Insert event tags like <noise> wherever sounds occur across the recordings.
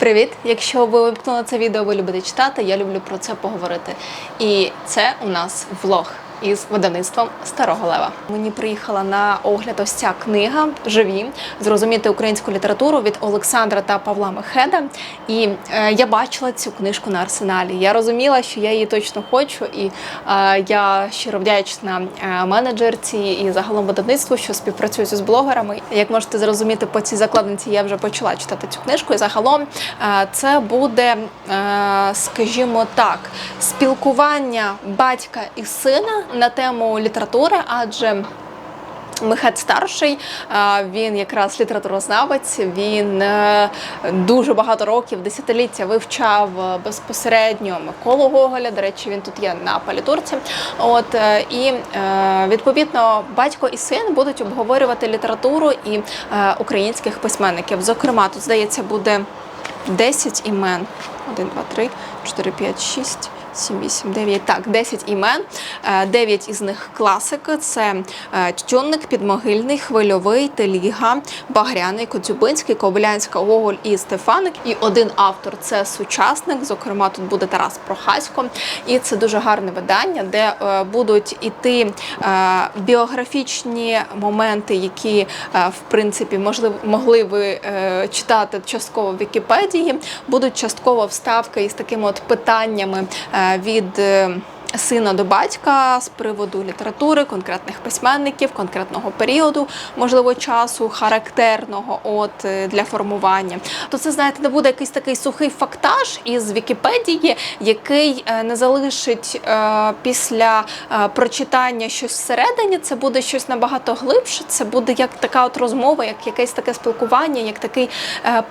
Привіт! Якщо ви вимкнули це відео, ви любите читати, я люблю про це поговорити. І це у нас влог із видавництвом Старого Лева. Мені приїхала на огляд ось ця книга Живі зрозуміти українську літературу від Олександра та Павла Мехеда. І е, я бачила цю книжку на арсеналі. Я розуміла, що я її точно хочу, і е, я щиро вдячна е, менеджерці і загалом видавництву, що співпрацюють з блогерами. Як можете зрозуміти по цій закладниці, я вже почала читати цю книжку. І загалом е, це буде, е, скажімо так, спілкування батька і сина на тему літератури, адже Мехет старший, він якраз літературознавець. Він е, дуже багато років, десятиліття вивчав е, безпосередньо Миколу Гоголя. До речі, він тут є на палітурці. От е, і відповідно батько і син будуть обговорювати літературу і українських письменників. Зокрема, тут здається буде 10 імен. 1, 2, 3, 4, 5, 6. 7, 8, 9, так, 10 імен. Е, 9 із них класики. Це е, Тютюнник, Підмогильний, Хвильовий, Теліга, Багряний, Коцюбинський, Кобилянська, Гоголь і Стефаник. І один автор це сучасник. Зокрема, тут буде Тарас Прохасько. І це дуже гарне видання, де е, будуть іти е, біографічні моменти, які, е, в принципі, можливо, могли ви е, читати частково в Вікіпедії, будуть частково вставки із такими от питаннями е, від. Сина до батька з приводу літератури, конкретних письменників, конкретного періоду, можливо, часу, характерного от е, для формування. То це знаєте, не буде якийсь такий сухий фактаж із Вікіпедії, який е, не залишить е, після прочитання щось всередині. Це буде щось набагато глибше. Це буде як така от розмова, як якесь таке спілкування, як такий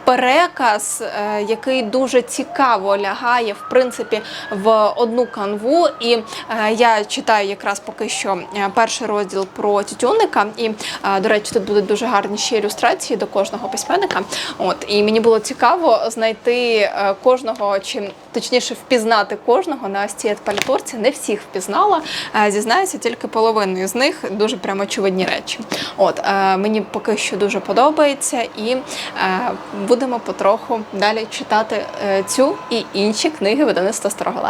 переказ, який дуже цікаво лягає в принципі в одну канву. І е, я читаю якраз поки що е, перший розділ про тютюнника. І, е, до речі, тут будуть дуже гарні ще ілюстрації до кожного письменника. От і мені було цікаво знайти кожного, чи точніше впізнати кожного на ось цій. Не всіх впізнала. Зізнаюся, тільки половиною з них дуже прямо очевидні речі. От мені поки що дуже подобається, і будемо потроху далі читати цю і інші книги видавництва Старого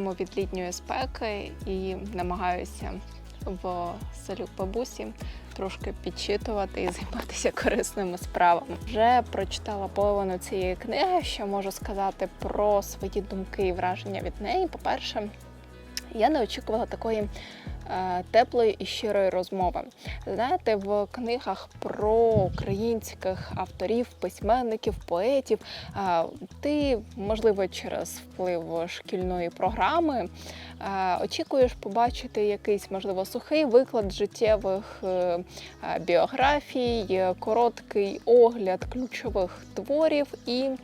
Лева. Від літньої спеки і намагаюся в селю бабусі трошки підчитувати і займатися корисними справами. Вже прочитала половину цієї книги, що можу сказати про свої думки і враження від неї. По-перше, я не очікувала такої теплої і щирої розмови. Знаєте, в книгах про українських авторів, письменників, поетів е, ти, можливо, через вплив шкільної програми е, очікуєш побачити якийсь, можливо, сухий виклад життєвих е, е, біографій, е, короткий огляд ключових творів і е,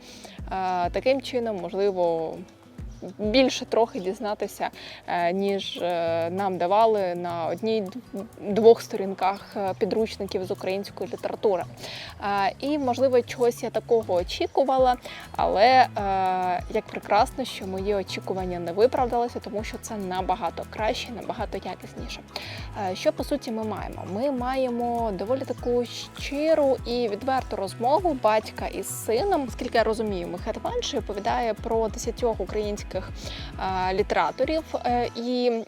таким чином, можливо, більше трохи дізнатися, е, ніж е, нам давали на одній двох сторінках е, підручників з української літератури. І, можливо, чогось я такого очікувала, але як прекрасно, що мої очікування не виправдалися, тому що це набагато краще, набагато якісніше. Що по суті ми маємо? Ми маємо доволі таку щиру і відверту розмову батька із сином. Оскільки я розумію, Михайло Іванович оповідає про десятьох українських е, літераторів, Е, і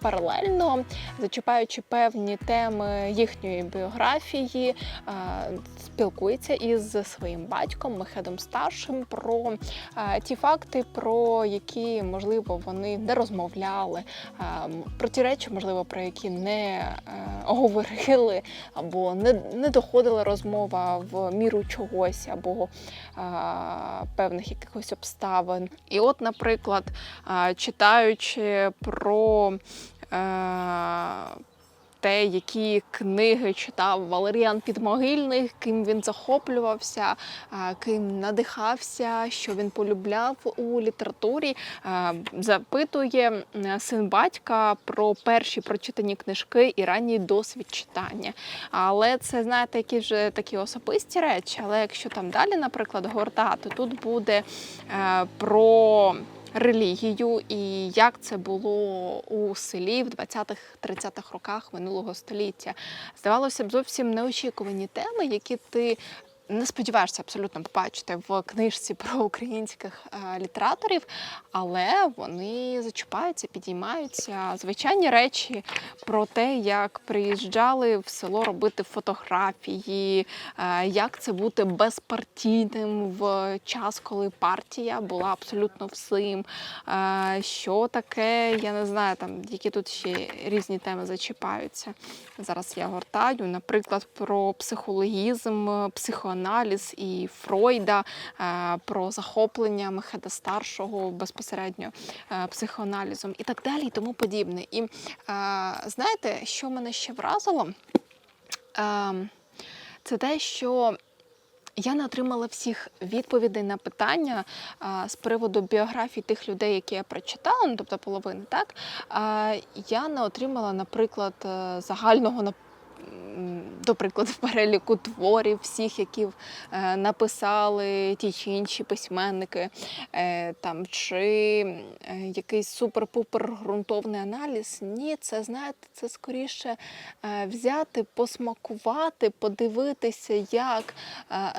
паралельно, зачіпаючи певні теми їхньої біографії, е, спілкується із своїм батьком Мехедом старшим про е, ті факти, про які можливо вони не розмовляли, е, про ті речі, можливо, про які не е, говорили, або не, не доходила розмова в міру чогось, або е, певних якихось обставин. І от, наприклад, е, читаючи про е, те, які книги читав Валеріан Підмогильний, ким він захоплювався, е, ким надихався, що він полюбляв у літературі, е, запитує син батька про перші прочитані книжки і ранній досвід читання. Але це, знаєте, які вже такі особисті речі. Але якщо там далі, наприклад, гортати, тут буде про релігію і як це було у селі в 20-30-х роках минулого століття. Здавалося б, зовсім неочікувані теми, які ти. Не сподіваєшся абсолютно побачити в книжці про українських е, літераторів, але вони зачіпаються, підіймаються. Звичайні речі про те, як приїжджали в село робити фотографії, е, як це бути безпартійним в час, коли партія була абсолютно всім. Е, Що таке, я не знаю, там які тут ще різні теми зачіпаються. Зараз я гортаю, наприклад, про психологізм, психоаналіз і Фройда, е, про захоплення Мехеда старшого безпосередньо е, психоаналізом і так далі, і тому подібне. І е, знаєте, що мене ще вразило? Це те, що я не отримала всіх відповідей на питання а, з приводу біографій тих людей, які я прочитала, ну тобто половини, так а, я не отримала, наприклад, загального м, до прикладу, переліку творів всіх, які е, написали ті чи інші письменники, е, там чи е, якийсь супер-пупер ґрунтовний аналіз. Ні, це знаєте, це скоріше взяти, посмакувати, подивитися, як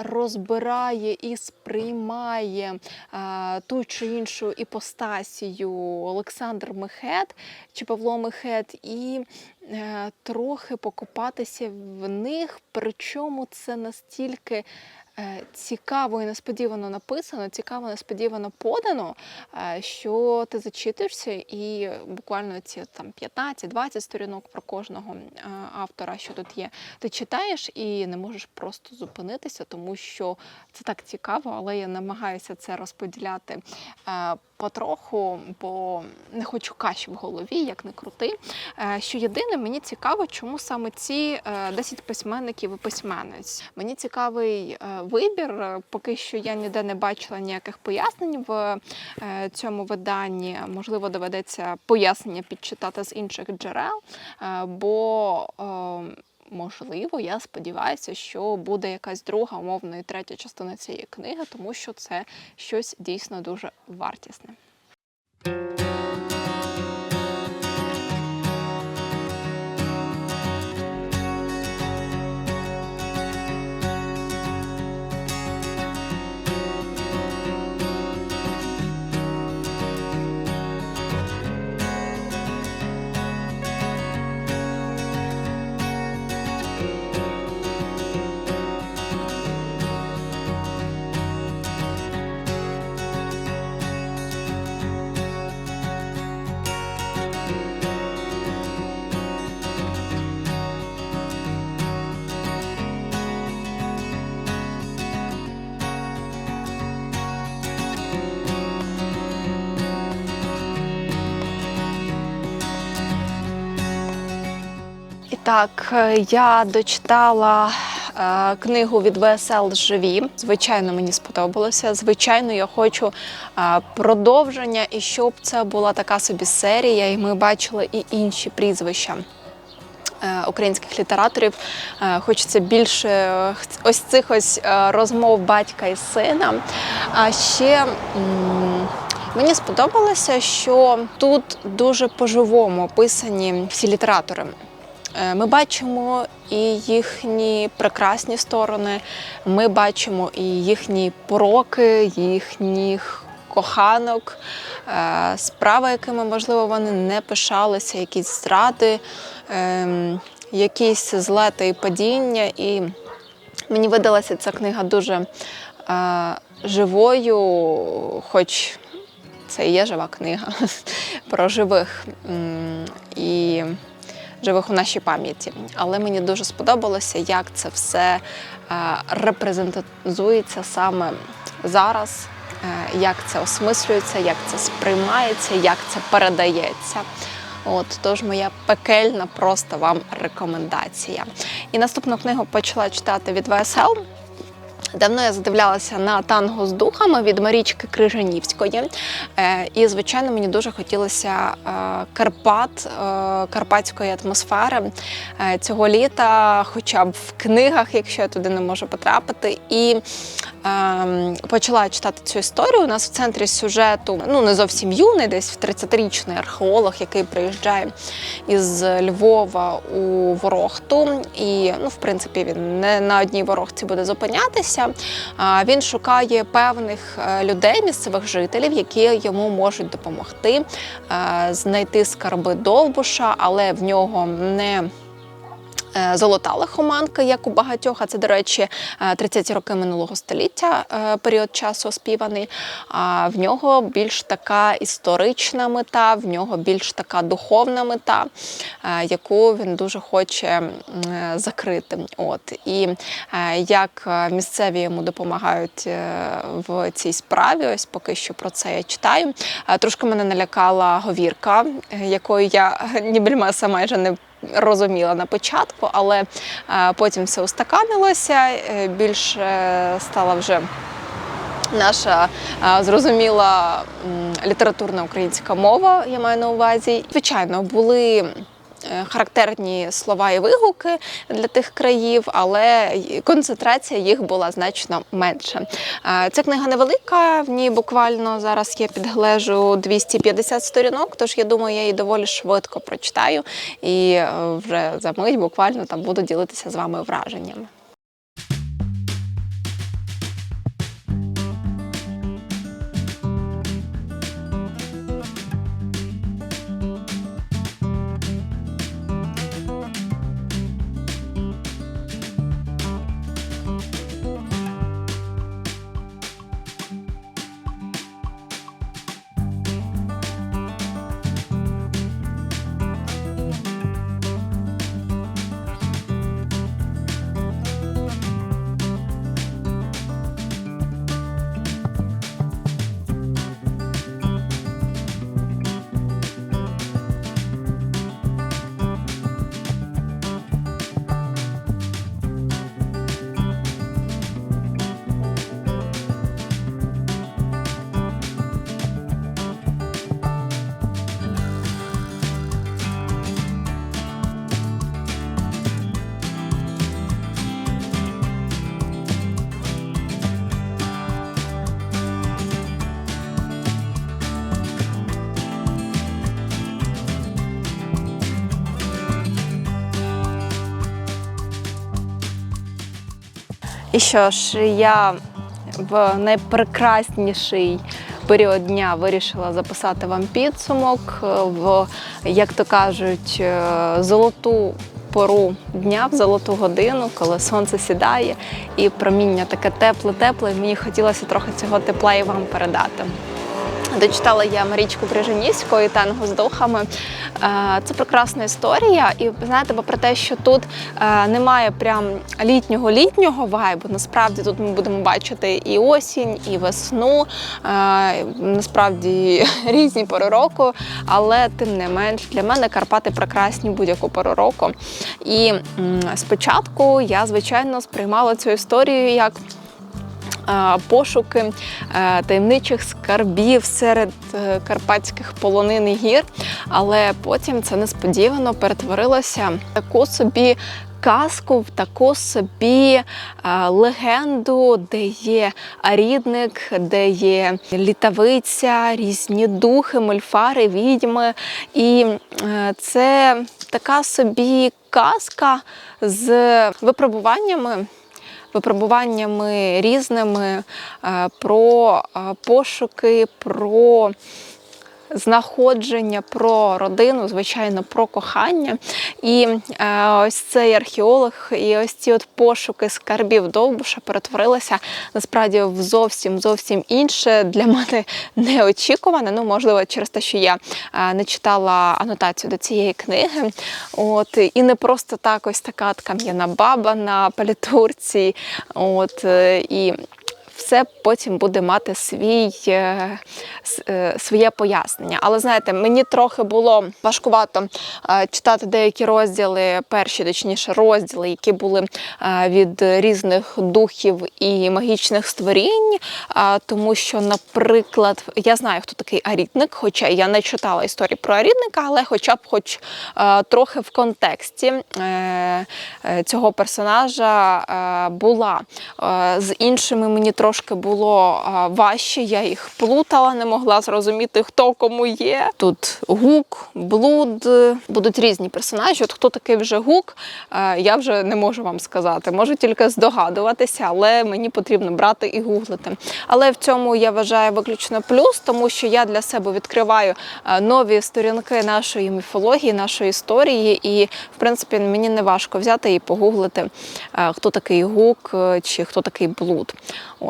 розбирає і сприймає ту чи іншу іпостасію Олександр Мехет чи Павло Мехет, і трохи покопатися в них, причому це настільки. е, Цікаво і несподівано написано, цікаво, несподівано подано, е, що ти зачитуєшся, і буквально ці там 15-20 сторінок про кожного е, автора, що тут є, ти читаєш і не можеш просто зупинитися, тому що це так цікаво, але я намагаюся це розподіляти е, потроху, бо не хочу каші в голові, як не крути. Е, Що єдине, мені цікаво, чому саме ці е, 10 письменників і письменниць. Мені цікавий е, вибір. Е, Поки що я ніде не бачила ніяких пояснень в е, цьому виданні. Можливо, доведеться пояснення підчитати з інших джерел, е, бо е, Можливо, я сподіваюся, що буде якась друга, умовно, і третя частина цієї книги, тому що це щось дійсно дуже вартісне. Так, е, я дочитала е, книгу від ВСЛ Живі. Звичайно, мені сподобалося. Звичайно, я хочу е, продовження і щоб це була така собі серія, і ми бачили і інші прізвища. Українських літераторів хочеться більше ось цих ось розмов батька і сина. А ще мені сподобалося, що тут дуже по-живому описані всі літератори. Е, Ми бачимо і їхні прекрасні сторони, ми бачимо і їхні пороки, їхніх коханок, е, справи, якими, можливо, вони не пишалися, якісь зради, ем, якісь злети і падіння. І мені видалася ця книга дуже е, живою, хоч це і є жива книга <laughs> про живих і живих у нашій пам'яті. Але мені дуже сподобалося, як це все е, репрезентується саме зараз, е, як це осмислюється, як це сприймається, як це передається. От тож моя пекельна просто вам рекомендація. І наступну книгу почала читати від ВСЛ. Давно я задивлялася на танго з духами від Марічки Крижанівської. Е, І, звичайно, мені дуже хотілося е, Карпат, е, карпатської атмосфери цього літа, хоча б в книгах, якщо я туди не можу потрапити. І е, почала читати цю історію. У нас в центрі сюжету ну не зовсім юний, десь 30-річний археолог, який приїжджає із Львова у Ворохту. І, ну, в принципі, він не на одній ворохті буде зупинятися. А, Він шукає певних е, людей, місцевих жителів, які йому можуть допомогти е, знайти скарби Довбуша, але в нього не Золота лихоманка, як у багатьох, а це, до речі, е, 30-ті роки минулого століття, е, період часу оспіваний. А в нього більш така історична мета, в нього більш така духовна мета, е, яку він дуже хоче е, закрити. От і е, як е, місцеві йому допомагають е, в цій справі, ось поки що про це я читаю. Е, Трошки мене налякала говірка, е, якою я нібельмеса майже не розуміла на початку, але е, потім все устаканилося, більше е, стала вже наша е, зрозуміла літературна українська мова, я маю на увазі. Звичайно, були. Е, Характерні слова і вигуки для тих країв, але концентрація їх була значно менша. Е, Ця книга невелика, в ній буквально зараз я підглежу 250 сторінок, тож я думаю, я її доволі швидко прочитаю і е, вже за мить буквально там буду ділитися з вами враженнями. І що ж, я в найпрекрасніший період дня вирішила записати вам підсумок е, в, як то кажуть, е, золоту пору дня, в золоту годину, коли сонце сідає і проміння таке тепле-тепле. Мені хотілося трохи цього тепла і вам передати. Дочитала я Марічку Крижанівську танго з духами. Е, Це прекрасна історія. І знаєте, попри те, що тут е, немає прям літнього літнього вайбу, насправді тут ми будемо бачити і осінь, і весну, е, насправді <laughs> різні пори року, але тим не менш для мене Карпати прекрасні будь-яку пору року. І спочатку я, звичайно, сприймала цю історію як пошуки е, таємничих скарбів серед е, карпатських полонин і гір, але потім це несподівано перетворилося в таку собі. Казку в таку собі е, легенду, де є рідник, де є літавиця, різні духи, мольфари, відьми. І е, це така собі казка з випробуваннями випробуваннями різними, е, про е, пошуки, про знаходження, про родину, звичайно, про кохання. І е, ось цей археолог і ось ці от пошуки скарбів Довбуша перетворилися насправді в зовсім зовсім інше для мене неочікуване. Ну, можливо, через те, що я е, не читала анотацію до цієї книги. От і не просто так, ось така кам'яна баба на палітурці. От е, і все потім буде мати свій, е, е, своє пояснення. Але знаєте, мені трохи було важкувато е, читати деякі розділи, перші, точніше, розділи, які були від різних духів і магічних створінь. Тому що, наприклад, я знаю, хто такий арітник, хоча я не читала історії про арітника, але хоча б хоч трохи в контексті цього персонажа була. З іншими мені трошки було важче, я їх плутала, не могла зрозуміти, хто кому є. Тут гук, блуд, е, будуть різні персонажі. От хто такий вже гук, е, я вже не можу вам сказати. Можу тільки здогадуватися, але мені потрібно брати і гуглити. Але в цьому я вважаю виключно плюс, тому що я для себе відкриваю е, нові сторінки нашої міфології, нашої історії, і в принципі мені не важко взяти і погуглити, хто такий гук чи хто такий блуд.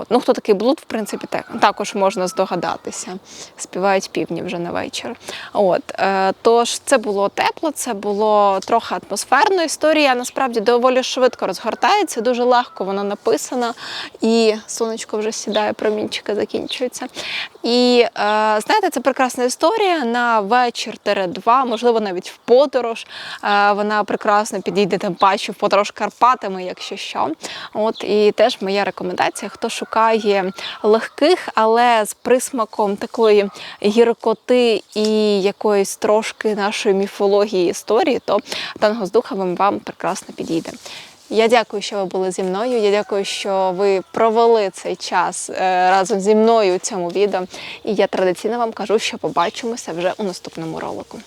От. Ну, хто такий блуд, в принципі, так, також можна здогадатися. Співають півні вже на вечір. От. Е, тож це було тепло, це було трохи атмосферно. Історія насправді доволі швидко розгортається, дуже легко вона написана, і сонечко вже сідає, промінчики закінчуються. І е, знаєте, це прекрасна історія на вечір два, можливо, навіть в подорож. Е, вона прекрасно підійде тим паче в подорож Карпатами, якщо що. От і теж моя рекомендація, хто шукає легких, але з присмаком такої гіркоти і якоїсь трошки нашої міфології історії, то танго з духами вам прекрасно підійде. Я дякую, що ви були зі мною. Я дякую, що ви провели цей час е, разом зі мною у цьому відео. І я традиційно вам кажу, що побачимося вже у наступному ролику.